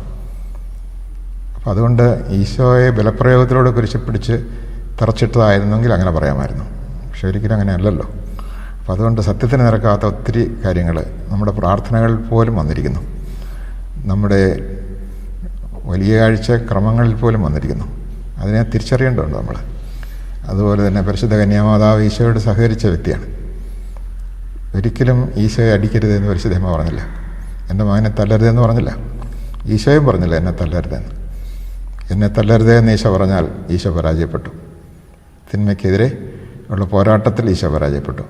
S1: അപ്പം അതുകൊണ്ട് ഈശോയെ ബലപ്രയോഗത്തിലൂടെ കുരിശി പിടിച്ച് തറച്ചിട്ടതായിരുന്നെങ്കിൽ അങ്ങനെ പറയാമായിരുന്നു. പക്ഷെ ഒരിക്കലും അങ്ങനെ അല്ലല്ലോ അപ്പം അതുകൊണ്ട് സത്യത്തിന് നിരക്കാത്ത ഒത്തിരി കാര്യങ്ങൾ നമ്മുടെ പ്രാർത്ഥനകളിൽ പോലും വന്നിരിക്കുന്നു. നമ്മുടെ വലിയ കാഴ്ച ക്രമങ്ങളിൽ പോലും വന്നിരിക്കുന്നു. അതിനെ തിരിച്ചറിയേണ്ടതുണ്ട് നമ്മൾ അതുപോലെ തന്നെ പരിശുദ്ധ കന്യാമാതാവ് ഈശോയോട് സഹകരിച്ച വ്യക്തിയാണ്. ഒരിക്കലും ഈശോയെ അടിക്കരുതെന്ന് പരിശുദ്ധമ്മ പറഞ്ഞില്ല. എന്റെ മകനെ തല്ലരുതെന്ന് പറഞ്ഞില്ല. ഈശോയും പറഞ്ഞില്ല എന്നെ തല്ലരുതെന്ന് എന്നെ. തല്ലരുതേ എന്ന് ഈശോ പറഞ്ഞാൽ ഈശോ പരാജയപ്പെട്ടു. തിന്മയ്ക്കെതിരെ ഉള്ള പോരാട്ടത്തിൽ ഈശോ പരാജയപ്പെട്ടു.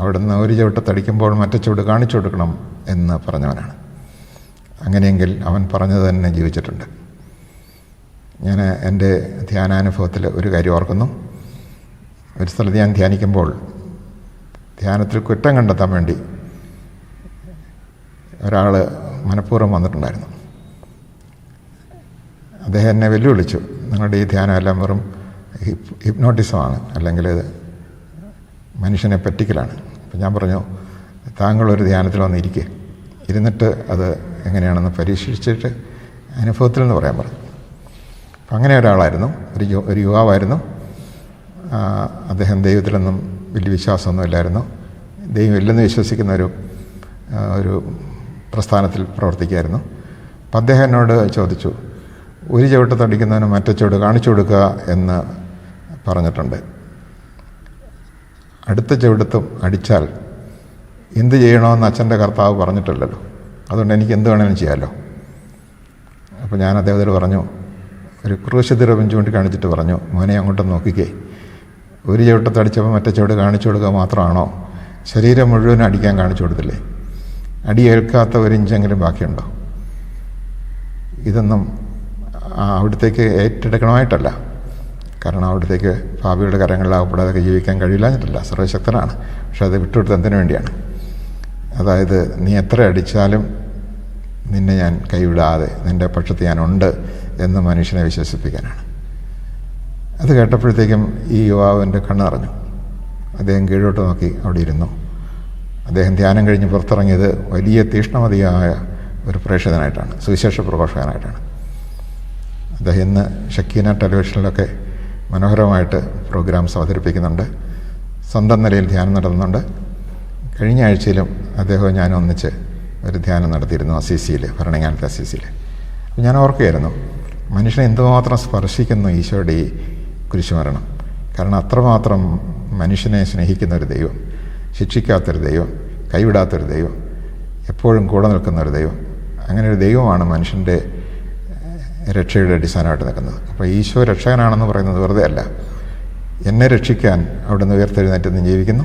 S1: അവിടുന്ന് ഒരു ചവിട്ട് തടിക്കുമ്പോൾ മറ്റേ ചുവട് കാണിച്ചു കൊടുക്കണം എന്ന് പറഞ്ഞവനാണ്. അങ്ങനെയെങ്കിൽ അവൻ പറഞ്ഞത് തന്നെ ജീവിച്ചിട്ടുണ്ട്. ഞാൻ എന്റെ ധ്യാനാനുഭവത്തിൽ ഒരു കാര്യം ഓർക്കുന്നു. ഒരു സ്ഥലത്ത് ഞാൻ ധ്യാനിക്കുമ്പോൾ ധ്യാനത്തിൽ കുറ്റം കണ്ടെത്താൻ വേണ്ടി ഒരാൾ മനഃപൂർവം വന്നിട്ടുണ്ടായിരുന്നു. അദ്ദേഹം എന്നെ വെല്ലുവിളിച്ചു. നിങ്ങളുടെ ഈ ധ്യാനം എല്ലാം വെറും ഹിപ് ഹിപ്നോട്ടിസമാണ്. അല്ലെങ്കിൽ മനുഷ്യനെ പറ്റിക്കലാണ്. അപ്പം ഞാൻ പറഞ്ഞു താങ്കളൊരു ധ്യാനത്തിൽ വന്നിരിക്കുക ഇരുന്നിട്ട് അത് എങ്ങനെയാണെന്ന് പരീക്ഷിച്ചിട്ട് അനുഭവത്തിൽ നിന്ന് പറയാൻ പറഞ്ഞു. അപ്പം അങ്ങനെ ഒരാളായിരുന്നു. ഒരു ഒരു യുവാവായിരുന്നു. അദ്ദേഹം ദൈവത്തിലൊന്നും വലിയ വിശ്വാസമൊന്നും ഇല്ലായിരുന്നു. ദൈവം ഇല്ലെന്ന് വിശ്വസിക്കുന്ന ഒരു ഒരു പ്രസ്ഥാനത്തിൽ പ്രവർത്തിക്കുമായിരുന്നു അപ്പം അദ്ദേഹം എന്നോട് ചോദിച്ചു ഒരു ചവിട്ട് തടിക്കുന്നതിന് മറ്റേ ചുവട് കാണിച്ചു കൊടുക്കുക എന്ന് പറഞ്ഞിട്ടുണ്ട്. അടുത്ത ചവിടത്തും അടിച്ചാൽ എന്ത് ചെയ്യണമെന്ന് അച്ഛന്റെ കർത്താവ് പറഞ്ഞിട്ടില്ലല്ലോ. അതുകൊണ്ട് എനിക്ക് എന്ത് വേണമെങ്കിലും ചെയ്യാമല്ലോ അപ്പോൾ ഞാൻ അദ്ദേഹത്തോട് പറഞ്ഞു ഒരു ക്രൂശ തിരവൻ ചൂണ്ടിക്കാണിച്ചിട്ട് പറഞ്ഞു മോനെ അങ്ങോട്ട് നോക്കിക്കേ. ഒരു ചവിട്ടത്ത് അടിച്ചപ്പോൾ മറ്റേ ചുവട് കാണിച്ചു കൊടുക്കുക മാത്രമാണോ? ശരീരം മുഴുവൻ അടിക്കാൻ കാണിച്ചു കൊടുത്തില്ലേ? അടി ഏൽക്കാത്ത ഒരു ഇഞ്ചെങ്കിലും ബാക്കിയുണ്ടോ? ഇതൊന്നും അവിടത്തേക്ക് ഏറ്റെടുക്കണമായിട്ടല്ല. കാരണം അവിടത്തേക്ക് ഭാവിയുടെ കരങ്ങളിലാകപ്പെടാതെ ജീവിക്കാൻ കഴിയില്ലാഞ്ഞിട്ടില്ല സർവശക്തനാണ്. പക്ഷെ അത് വിട്ടുകൊടുത്ത് എന്തിനു വേണ്ടിയാണ്? അതായത് നീ എത്ര അടിച്ചാലും നിന്നെ ഞാൻ കൈവിടാതെ നിന്റെ പക്ഷത്ത് ഞാനുണ്ട് എന്ന് മനുഷ്യനെ വിശ്വസിപ്പിക്കാനാണ്. അത് കേട്ടപ്പോഴത്തേക്കും ഈ യുവാവിന്റെ കണ്ണറിഞ്ഞു. അദ്ദേഹം കീഴോട്ട് നോക്കി അവിടെ ഇരുന്നു. അദ്ദേഹം ധ്യാനം കഴിഞ്ഞ് പുറത്തിറങ്ങിയത് വലിയ തീഷ്ണമതിയായ ഒരു പ്രേക്ഷകനായിട്ടാണ് സുവിശേഷ പ്രഭാഷകനായിട്ടാണ് അദ്ദേഹം ഇന്ന് ഷക്കീന ടെലിവിഷനിലൊക്കെ മനോഹരമായിട്ട് പ്രോഗ്രാംസ് അവതരിപ്പിക്കുന്നുണ്ട്. സ്വന്തം നിലയിൽ ധ്യാനം നടത്തുന്നുണ്ട്. കഴിഞ്ഞ ആഴ്ചയിലും അദ്ദേഹവും ഞാൻ ഒന്നിച്ച് ഒരു ധ്യാനം നടത്തിയിരുന്നു അസീസിയിൽ ഭരണങ്ങാനത്തെ അസീസിയിൽ അപ്പോൾ ഞാൻ ഓർക്കുകയായിരുന്നു മനുഷ്യനെ എന്തുമാത്രം സ്പർശിക്കുന്നു ഈശോയുടെ ഈ കുരിശുമരണം കാരണം അത്രമാത്രം മനുഷ്യനെ സ്നേഹിക്കുന്ന ഒരു ദൈവം ശിക്ഷിക്കാത്തൊരു ദൈവം കൈവിടാത്തൊരു ദൈവം എപ്പോഴും കൂടെ നിൽക്കുന്ന ഒരു ദൈവം അങ്ങനെ ഒരു ദൈവമാണ് മനുഷ്യന്റെ രക്ഷയുടെ അടിസ്ഥാനമായിട്ട് നിൽക്കുന്നത്. അപ്പോൾ ഈശോ രക്ഷകനാണെന്ന് പറയുന്നത് വെറുതെ അല്ല. എന്നെ രക്ഷിക്കാൻ അവിടുന്ന് ഉയർത്തെഴുന്നേറ്റ് നിന്ന് ജീവിക്കുന്നു.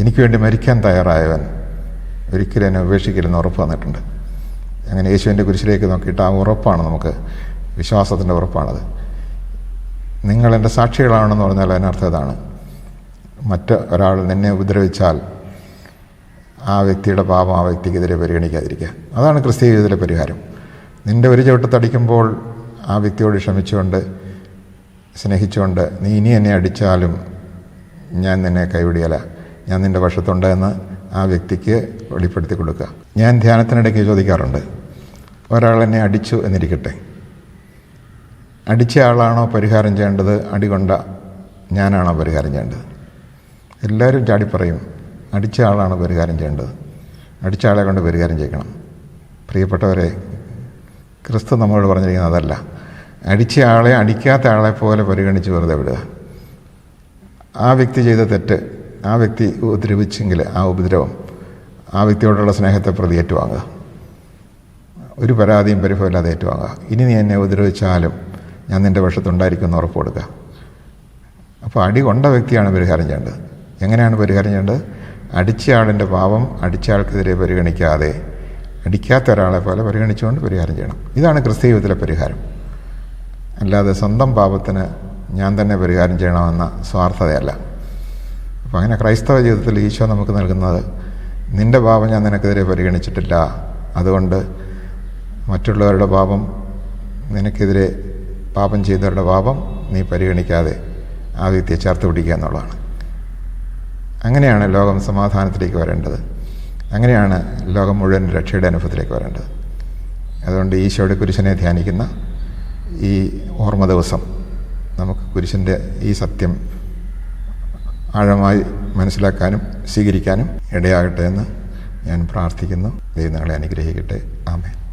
S1: എനിക്ക് വേണ്ടി മരിക്കാൻ തയ്യാറായവൻ ഒരിക്കലും എന്നെ ഉപേക്ഷിക്കില്ലെന്ന് ഉറപ്പ് വന്നിട്ടുണ്ട് അങ്ങനെ യേശുവിന്റെ കുരിശിലേക്ക് നോക്കിയിട്ട് ആ ഉറപ്പാണ് നമുക്ക് വിശ്വാസത്തിന്റെ ഉറപ്പാണത്. നിങ്ങൾ എന്റെ സാക്ഷികളാണെന്ന് പറഞ്ഞാൽ അതിനർത്ഥം ഇതാണ് മറ്റ് ഒരാൾ നിന്നെ ഉപദ്രവിച്ചാൽ ആ വ്യക്തിയുടെ പാപം ആ വ്യക്തിക്കെതിരെ പരിഗണിക്കാതിരിക്കുക. അതാണ് ക്രിസ്തീയ ജീവിതത്തിലെ പരിഹാരം. നിന്റെ ഒരു ചവിട്ടത്തടിക്കുമ്പോൾ ആ വ്യക്തിയോട് ക്ഷമിച്ചുകൊണ്ട് സ്നേഹിച്ചുകൊണ്ട് നീ ഇനി എന്നെ അടിച്ചാലും ഞാൻ നിന്നെ കൈവിടിയല ഞാൻ നിന്റെ വശത്തുണ്ട് എന്ന് ആ വ്യക്തിക്ക് വെളിപ്പെടുത്തി കൊടുക്കുക. ഞാൻ ധ്യാനത്തിനിടയ്ക്ക് ചോദിക്കാറുണ്ട്. ഒരാൾ എന്നെ അടിച്ചു എന്നിരിക്കട്ടെ. അടിച്ച ആളാണോ പരിഹാരം ചെയ്യേണ്ടത്? അടികൊണ്ട ഞാനാണോ പരിഹാരം ചെയ്യേണ്ടത്? എല്ലാവരും ചാടി പറയും അടിച്ച ആളാണ് പരിഹാരം ചെയ്യേണ്ടത്? അടിച്ച ആളെ കൊണ്ട് പരിഹാരം ചെയ്യണം പ്രിയപ്പെട്ടവരെ ക്രിസ്തു നമ്മളോട് പറഞ്ഞിരിക്കുന്നത് അതല്ല. അടിച്ച ആളെ അടിക്കാത്ത ആളെ പോലെ പരിഗണിച്ച് വെറുതെ വിടുക. ആ വ്യക്തി ചെയ്ത തെറ്റ് ആ വ്യക്തി ഉപദ്രവിച്ചെങ്കിൽ ആ ഉപദ്രവം ആ വ്യക്തിയോടുള്ള സ്നേഹത്തെ പ്രതി ഏറ്റുവാങ്ങുക. ഒരു പരാതിയും പരിഭവമില്ലാതെ ഏറ്റുവാങ്ങുക. ഇനി നീ എന്നെ ഉപദ്രവിച്ചാലും ഞാൻ നിന്റെ വശത്തുണ്ടായിരിക്കും എന്ന് ഉറപ്പ് കൊടുക്കുക. അപ്പോൾ അടി കൊണ്ട വ്യക്തിയാണ് പരിഹാരം ചെയ്യേണ്ടത്. എങ്ങനെയാണ് പരിഹാരം ചെയ്യേണ്ടത്? അടിച്ച ആളിന്റെ പാപം അടിച്ച ആൾക്കെതിരെ പരിഗണിക്കാതെ അടിക്കാത്ത ഒരാളെ പോലെ പരിഗണിച്ചുകൊണ്ട് പരിഹാരം ചെയ്യണം. ഇതാണ് ക്രിസ്തീയത്തിലെ പരിഹാരം. അല്ലാതെ സ്വന്തം പാപത്തിന് ഞാൻ തന്നെ പരിഹാരം ചെയ്യണമെന്ന സ്വാർത്ഥതയല്ല. അപ്പോൾ അങ്ങനെ ക്രൈസ്തവ ജീവിതത്തിൽ ഈശോ നമുക്ക് നൽകുന്നത് നിന്റെ പാപം ഞാൻ നിനക്കെതിരെ പരിഗണിച്ചിട്ടില്ല. അതുകൊണ്ട് മറ്റുള്ളവരുടെ പാപം നിനക്കെതിരെ പാപം ചെയ്തവരുടെ പാപം നീ പരിഗണിക്കാതെ ആ വ്യക്തിയെ ചേർത്ത് പിടിക്കുക എന്നുള്ളതാണ്. അങ്ങനെയാണ് ലോകം സമാധാനത്തിലേക്ക് വരേണ്ടത്. അങ്ങനെയാണ് ലോകം മുഴുവൻ രക്ഷയുടെ അനുഭവത്തിലേക്ക് വരേണ്ടത്. അതുകൊണ്ട് ഈശോയുടെ കുരിശനെ ധ്യാനിക്കുന്ന ഈ ഓർമ്മ ദിവസം നമുക്ക് കുരിശന്റെ ഈ സത്യം ആഴമായി മനസ്സിലാക്കാനും സ്വീകരിക്കാനും ഇടയാകട്ടെ എന്ന് ഞാൻ പ്രാർത്ഥിക്കുന്നു. ദൈവങ്ങളെ അനുഗ്രഹിക്കട്ടെ. ആമേൻ.